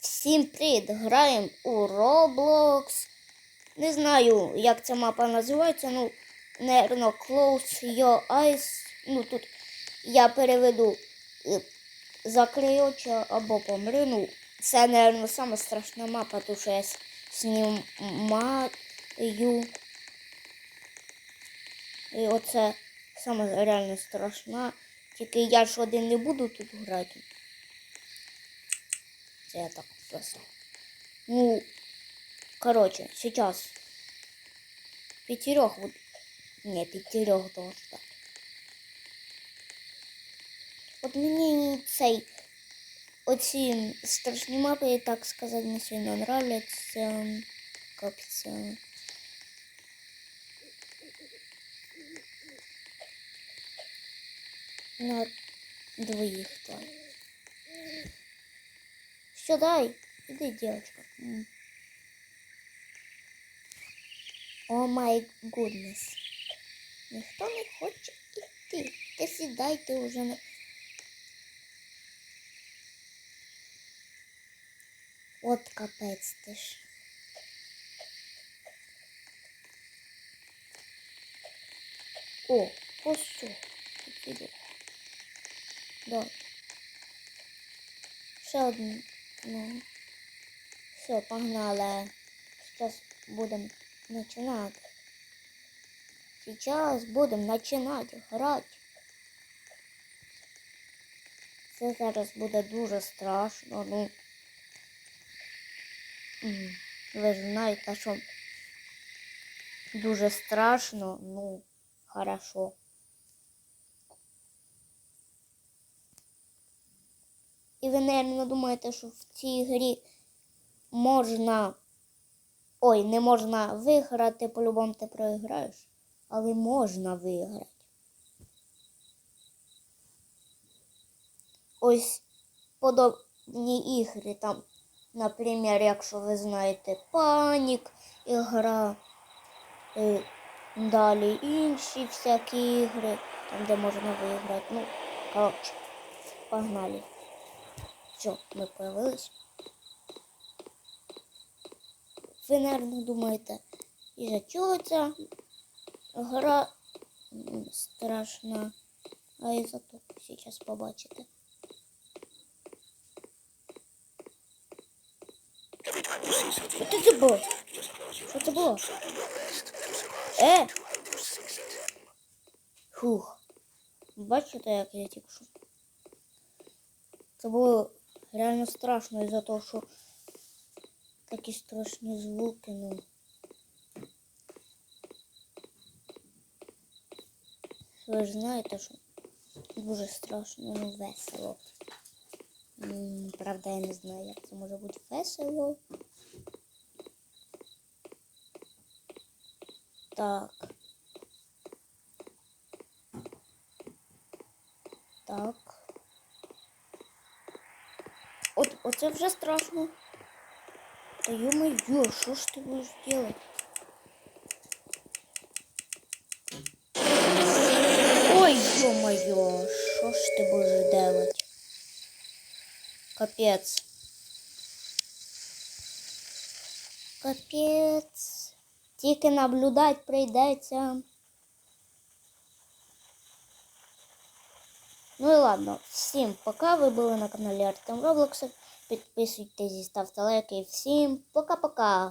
Всім привіт! Граємо у Roblox. Не знаю, як ця мапа називається. Ну, наверно, Close Your Eyes. Ну, тут я переведу е, закрий очі або помри. Ну, це, наверно, сама страшна мапа, тому що я знімаю. І оце саме реально страшна. Тільки я ж один не буду тут грати. Це я так просто. Ну, короче, сейчас пятерых вот. Не, пятерых должен стать. От мені цей оці страшні мапи, так сказати, не сильно нравляться. Как це. На двоих так. Все, дай. Иди, девочка. М. О май гуднес. Ніхто не хоче йти. Ти сідай, ти вже не. От капець ти ж. О, ось що. Іди. Да. Ще одну. Ну. Все, погнали. Сейчас будем начинать. Сейчас будем начинать грати. Це зараз буде дуже страшно, ну. Ви ж знаєте, що дуже страшно, ну, хорошо. І ви, напевно, думаєте, що в цій грі можна. Ой, не можна виграти, по-любому ти проіграєш. Але можна виграти. Ось подобні ігри там, наприклад, якщо ви знаєте Панік, ігра, е, далі інші всякі ігри, там де можна виграти. Ну, коротше, погнали. Все, ми появились. Ви, наверное, думаєте, і за чого ця гра страшна. А і за то зараз побачите. Що це було? Що це було? Е! Фух. Бачите, як я тільки що? Це було реально страшно із-за того, що такі страшні звуки, ну. Ви ж знаєте, що дуже страшно, ну весело. М, Правда, я не знаю, як це може бути весело. Так. Так. От, оце вже страшно. Та ё-моё, що ж ти будеш делать? Ой, ё-моё, що ж ти будеш делать? Капець. Капець. Тільки наблюдать прийдеться. Ну і ладно, всім пока. Ви були на каналі Артем Роблокса. Підписуйтесь і ставте лайки. Всім пока-пока.